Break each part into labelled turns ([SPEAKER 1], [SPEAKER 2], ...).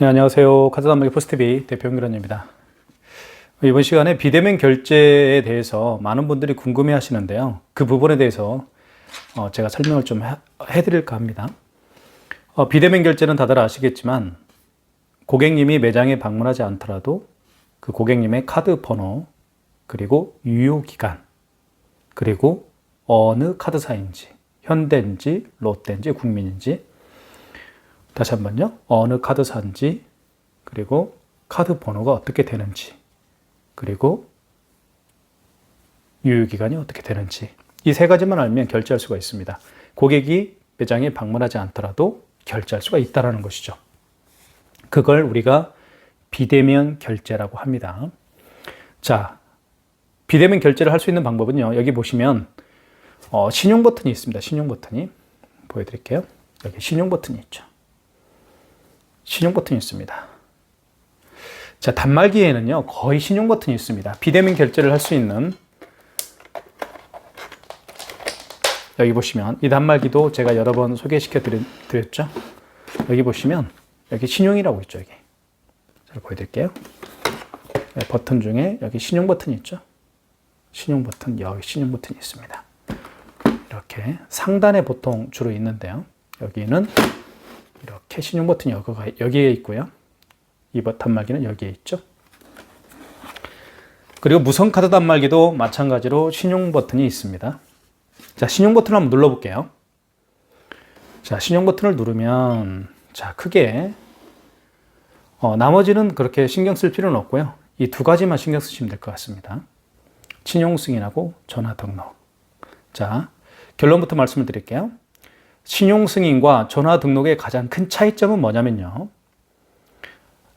[SPEAKER 1] 네, 안녕하세요. 카드단말기 포스트비 대표 연결원입니다. 이번 시간에 비대면 결제에 대해서 많은 분들이 궁금해 하시는데요. 그 부분에 대해서 어, 제가 설명을 좀 해, 해드릴까 합니다. 어, 비대면 결제는 다들 아시겠지만 고객님이 매장에 방문하지 않더라도 그 고객님의 카드 번호 그리고 유효 기간 그리고 어느 카드사인지 현대인지 롯데인지 국민인지 다시 한번요. 어느 카드사인지 그리고 카드 번호가 어떻게 되는지 그리고 유효기간이 어떻게 되는지 이 세 가지만 알면 결제할 수가 있습니다. 고객이 매장에 방문하지 않더라도 결제할 수가 있다는 것이죠. 그걸 우리가 비대면 결제라고 합니다. 자, 비대면 결제를 할 수 있는 방법은요. 여기 보시면 어, 신용 버튼이 있습니다. 신용 버튼이 보여드릴게요. 여기 신용 버튼이 있죠. 신용 버튼이 있습니다. 자, 단말기에는요, 거의 신용 버튼이 있습니다. 비대면 결제를 할 수 있는 여기 보시면 이 단말기도 제가 여러 번 소개시켜 드렸죠. 여기 보시면 여기 신용이라고 있죠, 여기. 제가 보여드릴게요. 네, 버튼 중에 여기 신용 버튼이 있죠. 신용 버튼, 여기 신용 버튼이 있습니다. 이렇게 상단에 보통 주로 있는데요. 여기는 이렇게 신용 버튼이 여기에 있고요. 이 단말기는 여기에 있죠. 그리고 무선 카드 단말기도 마찬가지로 신용 버튼이 있습니다. 자, 신용 버튼을 한번 눌러 볼게요. 자, 신용 버튼을 누르면 자 크게 어, 나머지는 그렇게 신경 쓸 필요는 없고요. 이 두 가지만 신경 쓰시면 될 것 같습니다. 신용 승인하고 전화 등록. 자, 결론부터 말씀을 드릴게요. 신용 승인과 전화 등록의 가장 큰 차이점은 뭐냐면요.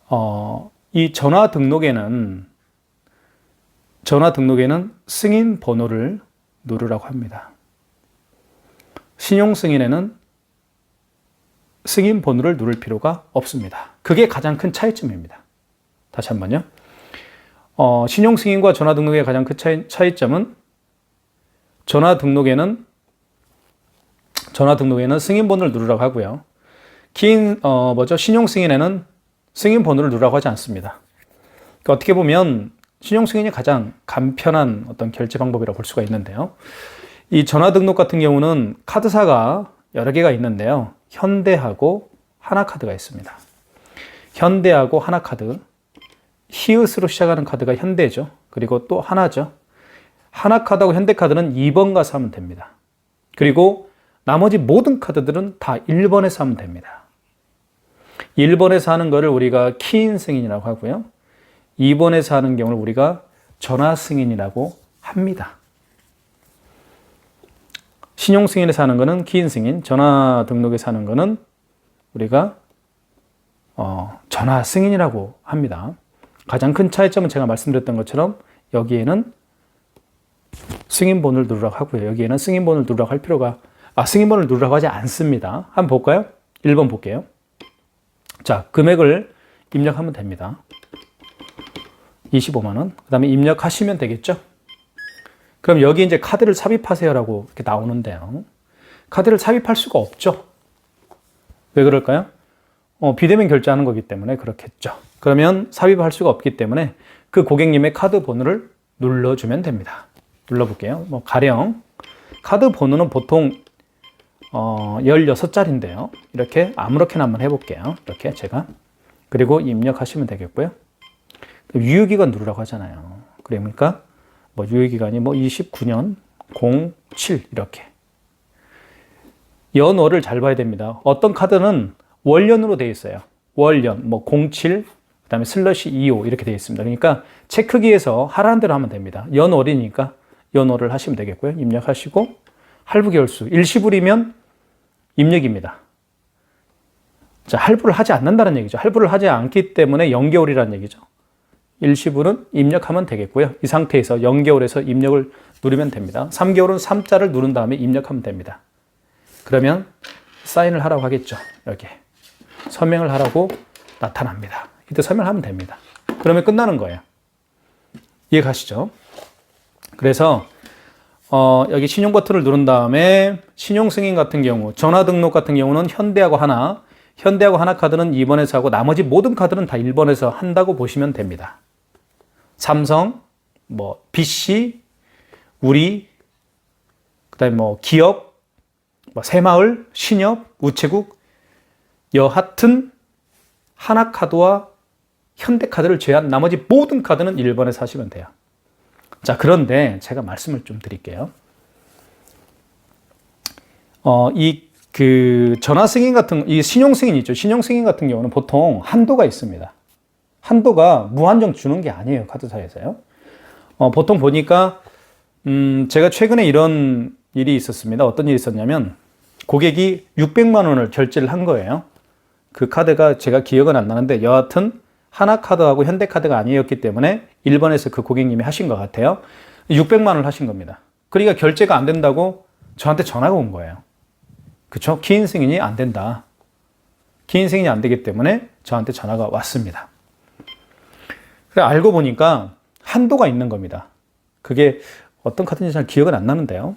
[SPEAKER 1] 어, 이 전화 등록에는 전화 등록에는 승인 번호를 누르라고 합니다. 신용 승인에는 승인 번호를 누를 필요가 없습니다. 그게 가장 큰 차이점입니다. 다시 한번요. 어, 신용 승인과 전화 등록의 가장 큰 차이, 차이점은 전화 등록에는 전화 등록에는 승인 번호를 누르라고 하고요. 긴 어, 뭐죠? 신용 승인에는 승인 번호를 누르라고 하지 않습니다. 그러니까 어떻게 보면 신용 승인이 가장 간편한 어떤 결제 방법이라고 볼 수가 있는데요. 이 전화 등록 같은 경우는 카드사가 여러 개가 있는데요. 현대하고 하나카드가 있습니다. 현대하고 하나카드. 히읗으로 시작하는 카드가 현대죠. 그리고 또 하나죠. 하나카드하고 현대카드는 2번 가서 하면 됩니다. 그리고 나머지 모든 카드들은 다 1번에서 하면 됩니다. 1번에서 하는 거를 우리가 키인 승인이라고 하고요. 2번에서 하는 경우를 우리가 전화 승인이라고 합니다. 신용 승인에서 하는 거는 키인 승인, 전화 등록에서 하는 거는 우리가 어, 전화 승인이라고 합니다. 가장 큰 차이점은 제가 말씀드렸던 것처럼 여기에는 승인번호를 누르라고 하고요. 여기에는 승인번호를 누르라고 할 필요가 아, 승인번호를 누르라고 하지 않습니다. 한번 볼까요? 1번 볼게요. 자, 금액을 입력하면 됩니다. 25만원. 그 다음에 입력하시면 되겠죠? 그럼 여기 이제 카드를 삽입하세요라고 이렇게 나오는데요. 카드를 삽입할 수가 없죠? 왜 그럴까요? 어, 비대면 결제하는 거기 때문에 그렇겠죠. 그러면 삽입할 수가 없기 때문에 그 고객님의 카드 번호를 눌러주면 됩니다. 눌러볼게요. 뭐, 가령, 카드 번호는 보통 어, 16자리인데요. 이렇게 아무렇게나 한번 해볼게요. 이렇게 제가. 그리고 입력하시면 되겠고요. 유효기간 누르라고 하잖아요. 그러니까 뭐 유효기간이 뭐 29년 07 이렇게. 연월을 잘 봐야 됩니다. 어떤 카드는 월연으로 되어 있어요. 월연, 뭐 07, 그 다음에 슬러시 25 이렇게 되어 있습니다. 그러니까 체크기에서 하라는 대로 하면 됩니다. 연월이니까 연월을 하시면 되겠고요. 입력하시고 할부 개월수 일시불이면 입력입니다. 자, 할부를 하지 않는다는 얘기죠. 할부를 하지 않기 때문에 0개월이라는 얘기죠. 일시불은 입력하면 되겠고요. 이 상태에서 0개월에서 입력을 누르면 됩니다. 3개월은 3자를 누른 다음에 입력하면 됩니다. 그러면 사인을 하라고 하겠죠. 여기 서명을 하라고 나타납니다. 이때 서명하면 됩니다. 그러면 끝나는 거예요. 이해 가시죠? 그래서 어, 여기 신용 버튼을 누른 다음에 신용 승인 같은 경우, 전화 등록 같은 경우는 현대하고 하나, 현대하고 하나 카드는 2번에서 하고 나머지 모든 카드는 다 1번에서 한다고 보시면 됩니다. 삼성, 뭐 BC, 우리, 그다음에 뭐 기업, 뭐 새마을, 신협, 우체국, 여하튼 하나 카드와 현대 카드를 제외한 나머지 모든 카드는 1번에서 하시면 돼요. 자, 그런데 제가 말씀을 좀 드릴게요. 어, 이 그 전화 승인 같은 이 신용 승인 있죠. 신용 승인 같은 경우는 보통 한도가 있습니다. 한도가 무한정 주는 게 아니에요. 카드사에서요. 어, 보통 보니까 음, 제가 최근에 이런 일이 있었습니다. 어떤 일이 있었냐면 고객이 600만 원을 결제를 한 거예요. 그 카드가 제가 기억은 안 나는데 여하튼 하나카드하고 현대카드가 아니었기 때문에 1번에서 그 고객님이 하신 것 같아요. 600만 원을 하신 겁니다. 그러니까 결제가 안 된다고 저한테 전화가 온 거예요. 그쵸? 기인 승인이 안 된다. 기인 승인이 안 되기 때문에 저한테 전화가 왔습니다. 그래 알고 보니까 한도가 있는 겁니다. 그게 어떤 카드인지 잘 기억은 안 나는데요.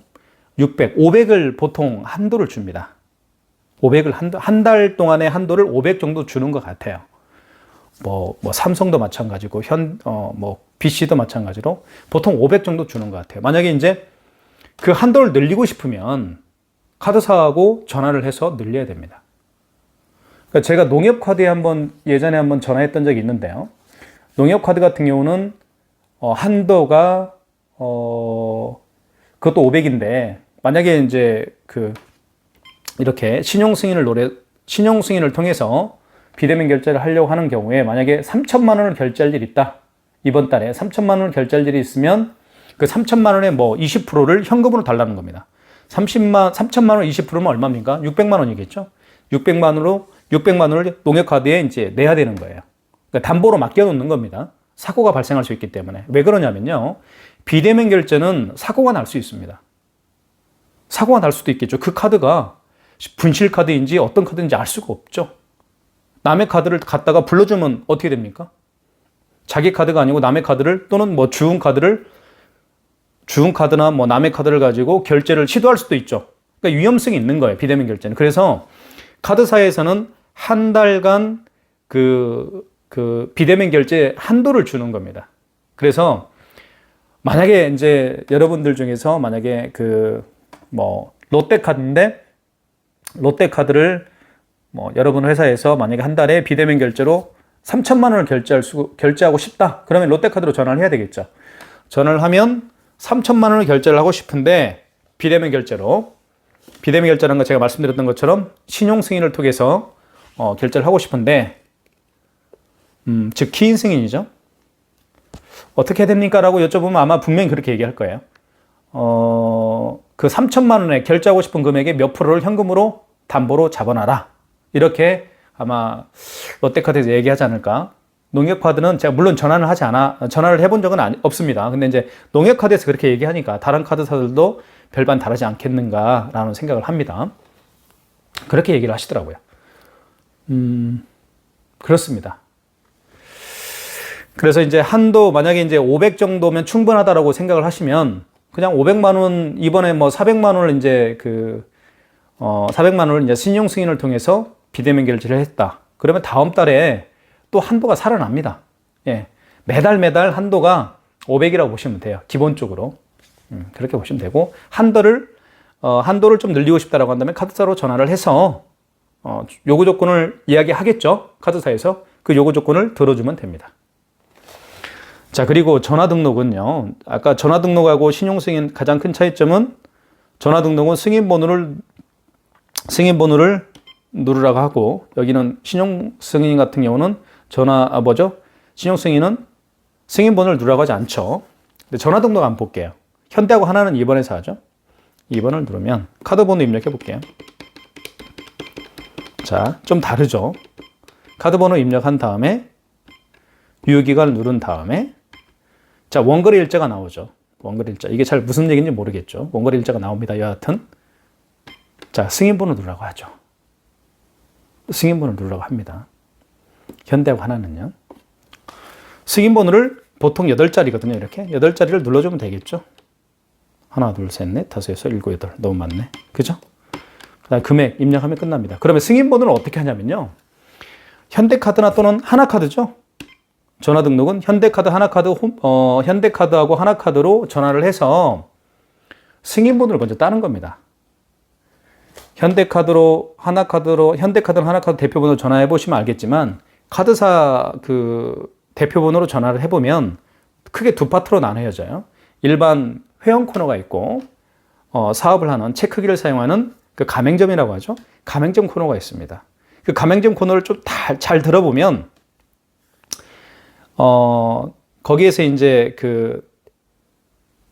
[SPEAKER 1] 600, 500을 보통 한도를 줍니다. 500을 한달 동안의 한도를 500 정도 주는 것 같아요. 뭐, 뭐 삼성도 마찬가지고 현, 어, 뭐 BC도 마찬가지로 보통 500 정도 주는 것 같아요. 만약에 이제 그 한도를 늘리고 싶으면 카드사하고 전화를 해서 늘려야 됩니다. 그러니까 제가 농협 카드에 한번 예전에 한번 전화했던 적이 있는데요. 농협 카드 같은 경우는 어, 한도가 어 그것도 500인데 만약에 이제 그 이렇게 신용 승인을 노래 신용 승인을 통해서 비대면 결제를 하려고 하는 경우에 만약에 3천만 원을 결제할 일이 있다. 이번 달에 3천만 원을 결제할 일이 있으면 그 3천만 원의 뭐 20%를 현금으로 달라는 겁니다. 30만 3천만 원 20%면 얼마입니까? 600만 원이겠죠. 600만 원으로 600만 원을 농협카드에 이제 내야 되는 거예요. 그러니까 담보로 맡겨 놓는 겁니다. 사고가 발생할 수 있기 때문에. 왜 그러냐면요. 비대면 결제는 사고가 날 수 있습니다. 사고가 날 수도 있겠죠. 그 카드가 분실 카드인지 어떤 카드인지 알 수가 없죠. 남의 카드를 갖다가 불러주면 어떻게 됩니까? 자기 카드가 아니고 남의 카드를 또는 뭐 주운 카드를 주운 카드나 뭐 남의 카드를 가지고 결제를 시도할 수도 있죠. 그러니까 위험성이 있는 거예요. 비대면 결제는. 그래서 카드사에서는 한 달간 그, 그 비대면 결제 한도를 주는 겁니다. 그래서 만약에 이제 여러분들 중에서 만약에 그 뭐 롯데카드인데 롯데카드를 뭐 여러분 회사에서 만약에 한 달에 비대면 결제로 3천만 원을 결제할 수, 결제하고 싶다. 그러면 롯데카드로 전화를 해야 되겠죠. 전화를 하면 3천만 원을 결제를 하고 싶은데 비대면 결제로 비대면 결제라는 거 제가 말씀드렸던 것처럼 신용 승인을 통해서 어, 결제를 하고 싶은데 음, 즉 키인 승인이죠. 어떻게 해야 됩니까? 라고 여쭤보면 아마 분명히 그렇게 얘기할 거예요. 어, 그 3천만 원에 결제하고 싶은 금액의 몇 프로를 현금으로 담보로 잡아놔라. 이렇게 아마 롯데카드에서 얘기하지 않을까. 농협카드는 제가 물론 전화를 하지 않아, 전화를 해본 적은 아니, 없습니다. 근데 이제 농협카드에서 그렇게 얘기하니까 다른 카드사들도 별반 다르지 않겠는가라는 생각을 합니다. 그렇게 얘기를 하시더라고요. 음, 그렇습니다. 그래서 이제 한도 만약에 이제 500 정도면 충분하다라고 생각을 하시면 그냥 500만 원 이번에 뭐 400만 원을 이제 그 어, 400만 원을 이제 신용 승인을 통해서 비대면 결제를 했다. 그러면 다음 달에 또 한도가 살아납니다. 예. 매달 매달 한도가 500이라고 보시면 돼요. 기본적으로. 음, 그렇게 보시면 되고, 한도를, 어, 한도를 좀 늘리고 싶다라고 한다면 카드사로 전화를 해서, 어, 요구 조건을 이야기하겠죠. 카드사에서. 그 요구 조건을 들어주면 됩니다. 자, 그리고 전화 등록은요. 아까 전화 등록하고 신용 승인 가장 큰 차이점은 전화 등록은 승인 번호를 승인 번호를 누르라고 하고 여기는 신용 승인 같은 경우는 전화 아 뭐죠? 신용 승인은 승인 번호를 누르라고 하지 않죠. 근데 전화 등록 한번 볼게요. 현대하고 하나는 2번에서 하죠. 2번을 누르면 카드 번호 입력해 볼게요. 자, 좀 다르죠. 카드 번호 입력한 다음에 유효기간을 누른 다음에 자, 원거리 일자가 나오죠. 원거리 일자. 이게 잘 무슨 얘기인지 모르겠죠. 원거리 일자가 나옵니다. 여하튼. 자, 승인번호 누르라고 하죠. 승인번호 누르라고 합니다. 현대하고 하나는요. 승인번호를 보통 8자리거든요. 이렇게. 8자리를 눌러주면 되겠죠. 하나, 둘, 셋, 넷, 다섯, 여섯, 일곱, 여덟. 너무 많네. 그죠? 그다음 금액 입력하면 끝납니다. 그러면 승인번호를 어떻게 하냐면요. 현대카드나 또는 하나카드죠. 전화 등록은 현대카드, 하나카드, 홈- 어, 현대카드하고 하나카드로 전화를 해서 승인번호를 먼저 따는 겁니다. 현대카드로 하나카드로 현대카드는 하나카드 대표번호 전화해 보시면 알겠지만 카드사 그 대표번호로 전화를 해 보면 크게 두 파트로 나뉘어져요. 일반 회원 코너가 있고 어, 사업을 하는 체크기를 사용하는 그 가맹점이라고 하죠. 가맹점 코너가 있습니다. 그 가맹점 코너를 좀 잘 들어보면 어, 거기에서 이제 그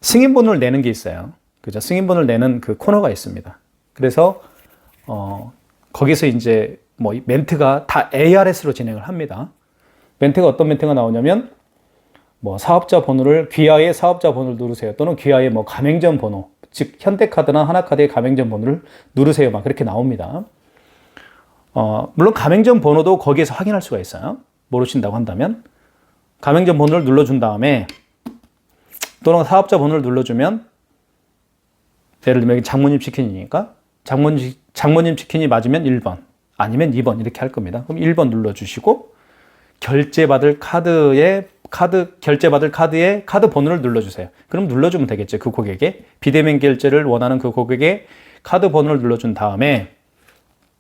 [SPEAKER 1] 승인번호를 내는 게 있어요. 그죠? 승인번호를 내는 그 코너가 있습니다. 그래서 어, 거기서 이제 뭐이 멘트가 다 ARS로 진행을 합니다. 멘트가 어떤 멘트가 나오냐면 뭐 사업자 번호를 귀하의 사업자 번호를 누르세요. 또는 귀하의 뭐 가맹점 번호, 즉 현대카드나 하나카드의 가맹점 번호를 누르세요. 막 그렇게 나옵니다. 어, 물론 가맹점 번호도 거기에서 확인할 수가 있어요. 모르신다고 한다면 가맹점 번호를 눌러준 다음에 또는 사업자 번호를 눌러주면 예를 들면 장모님 치킨이니까 장모님, 장모님 치킨이 맞으면 1번 아니면 2번 이렇게 할 겁니다. 그럼 1번 눌러주시고 결제받을 카드에 카드 결제받을 카드에 카드 번호를 눌러주세요. 그럼 눌러주면 되겠죠. 그 고객에 비대면 결제를 원하는 그 고객의 카드 번호를 눌러준 다음에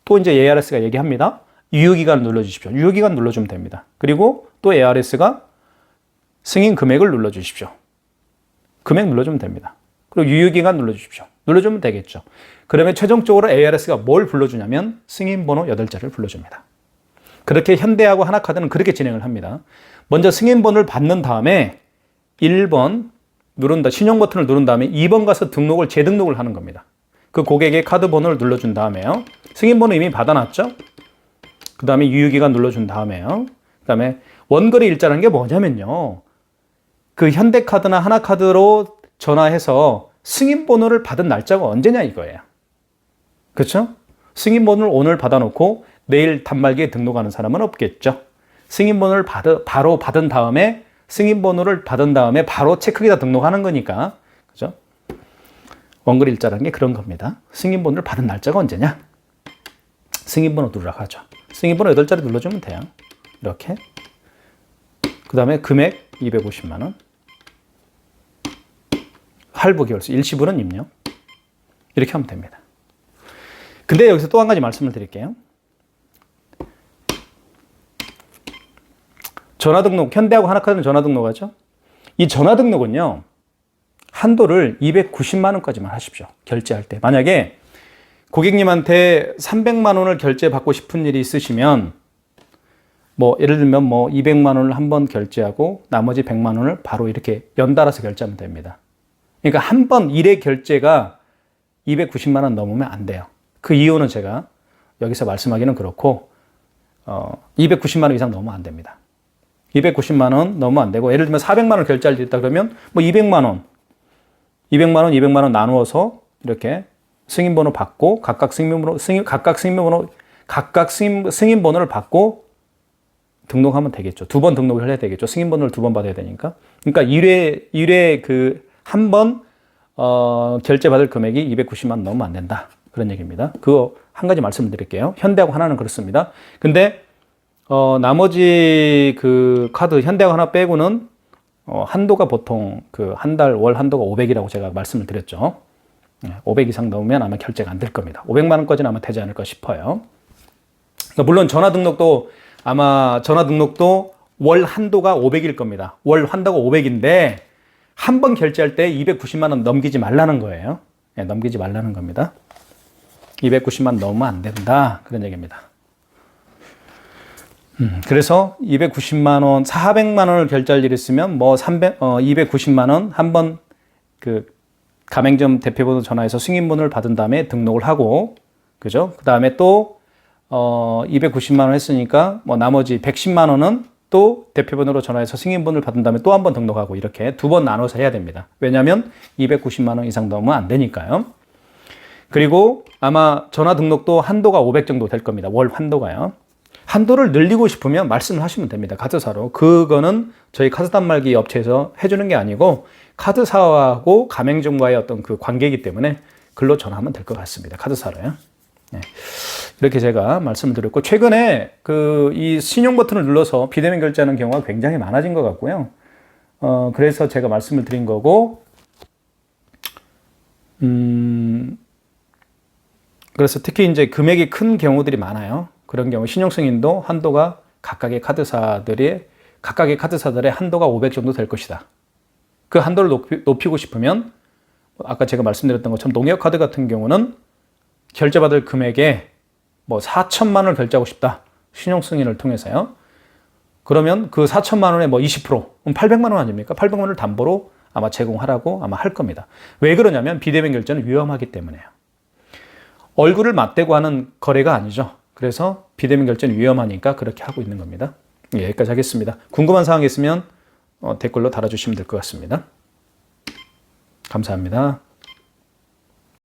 [SPEAKER 1] 또 이제 ARS가 얘기합니다. 유효기간 눌러주십시오. 유효기간 눌러주면 됩니다. 그리고 또 ARS가 승인 금액을 눌러주십시오. 금액 눌러주면 됩니다. 그리고 유효기간 눌러주십시오. 눌러주면 되겠죠. 그러면 최종적으로 ARS가 뭘 불러주냐면 승인번호 8자를 불러줍니다. 그렇게 현대하고 하나카드는 그렇게 진행을 합니다. 먼저 승인번호를 받는 다음에 1번 누른다, 신용 버튼을 누른 다음에 2번 가서 등록을 재등록을 하는 겁니다. 그 고객의 카드 번호를 눌러준 다음에요. 승인번호 이미 받아놨죠? 그 다음에 유효기간 눌러준 다음에요. 그 다음에 원거래 일자라는 게 뭐냐면요. 그 현대카드나 하나카드로 전화해서 승인 번호를 받은 날짜가 언제냐 이거예요. 그렇죠? 승인 번호를 오늘 받아놓고 내일 단말기에 등록하는 사람은 없겠죠. 승인 번호를 받, 바로 받은 다음에 승인 번호를 받은 다음에 바로 체크기다 등록하는 거니까 그죠? 원거래 일자라는 게 그런 겁니다. 승인 번호를 받은 날짜가 언제냐? 승인 번호 누르라고 하죠. 승인 번호 8자리 눌러주면 돼요. 이렇게. 그 다음에 금액 250만 원. 할부 계열수 일시불은 입력. 이렇게 하면 됩니다. 근데 여기서 또 한 가지 말씀을 드릴게요. 전화 등록, 현대하고 하나카드는 전화 등록하죠? 이 전화 등록은요, 한도를 290만 원까지만 하십시오. 결제할 때. 만약에 고객님한테 300만 원을 결제받고 싶은 일이 있으시면 뭐 예를 들면 뭐 200만 원을 한 번 결제하고 나머지 100만 원을 바로 이렇게 연달아서 결제하면 됩니다. 그러니까 한 번 일의 결제가 290만 원 넘으면 안 돼요. 그 이유는 제가 여기서 말씀하기는 그렇고 어, 290만 원 이상 넘으면 안 됩니다. 290만 원 넘으면 안 되고 예를 들면 400만 원 결제할 일 있다 그러면 뭐 200만 원 200만 원, 200만 원 나누어서 이렇게 승인 번호 받고 각각 승인 번호 승인 각각 승인 번호 각각 승인 승인 번호를 받고 등록하면 되겠죠. 두 번 등록을 해야 되겠죠. 승인 번호를 두 번 받아야 되니까. 그러니까 1회 1회 그 한 번 어, 결제 받을 금액이 290만 원 넘으면 안 된다. 그런 얘기입니다. 그거 한 가지 말씀을 드릴게요. 현대하고 하나는 그렇습니다. 근데 어, 나머지 그 카드 현대하고 하나 빼고는 어, 한도가 보통 그 한 달 월 한도가 500이라고 제가 말씀을 드렸죠. 500 이상 넘으면 아마 결제가 안 될 겁니다. 500만 원까지는 아마 되지 않을까 싶어요. 그러니까 물론 전화 등록도 아마 전화 등록도 월 한도가 500일 겁니다. 월 한도가 500인데 한 번 결제할 때 290만 원 넘기지 말라는 거예요. 예, 넘기지 말라는 겁니다. 290만 원 넘으면 안 된다. 그런 얘기입니다. 음, 그래서 290만 원, 400만 원을 결제할 일 있으면 뭐 300, 어, 290만 원 한 번 그 가맹점 대표번호 전화해서 승인번호를 받은 다음에 등록을 하고, 그죠? 그 다음에 또, 어, 290만 원 했으니까 뭐 나머지 110만 원은 또 대표번호로 전화해서 승인번호를 받은 다음에 또 한 번 등록하고 이렇게 두 번 나눠서 해야 됩니다. 왜냐하면 290만 원 이상 넘으면 안 되니까요. 그리고 아마 전화 등록도 한도가 500 정도 될 겁니다. 월 한도가요. 한도를 늘리고 싶으면 말씀을 하시면 됩니다. 카드사로. 그거는 저희 카드 단말기 업체에서 해주는 게 아니고 카드사하고 가맹점과의 어떤 그 관계이기 때문에 글로 전화하면 될 것 같습니다. 카드사로요. 네. 이렇게 제가 말씀을 드렸고 최근에 그 이 신용 버튼을 눌러서 비대면 결제하는 경우가 굉장히 많아진 것 같고요. 어 그래서 제가 말씀을 드린 거고 음 그래서 특히 이제 금액이 큰 경우들이 많아요. 그런 경우 신용 승인도 한도가 각각의 카드사들의 각각의 카드사들의 한도가 500 정도 될 것이다. 그 한도를 높이, 높이고 싶으면 아까 제가 말씀드렸던 것처럼 농협 카드 같은 경우는 결제받을 금액에 뭐 4천만 원을 결제하고 싶다. 신용 승인을 통해서요. 그러면 그 4천만 원에 뭐 20% 그럼 800만 원 아닙니까? 800만 원을 담보로 아마 제공하라고 아마 할 겁니다. 왜 그러냐면 비대면 결제는 위험하기 때문에요. 얼굴을 맞대고 하는 거래가 아니죠. 그래서 비대면 결제는 위험하니까 그렇게 하고 있는 겁니다. 예, 여기까지 하겠습니다. 궁금한 사항 있으면 어, 댓글로 달아주시면 될 것 같습니다. 감사합니다.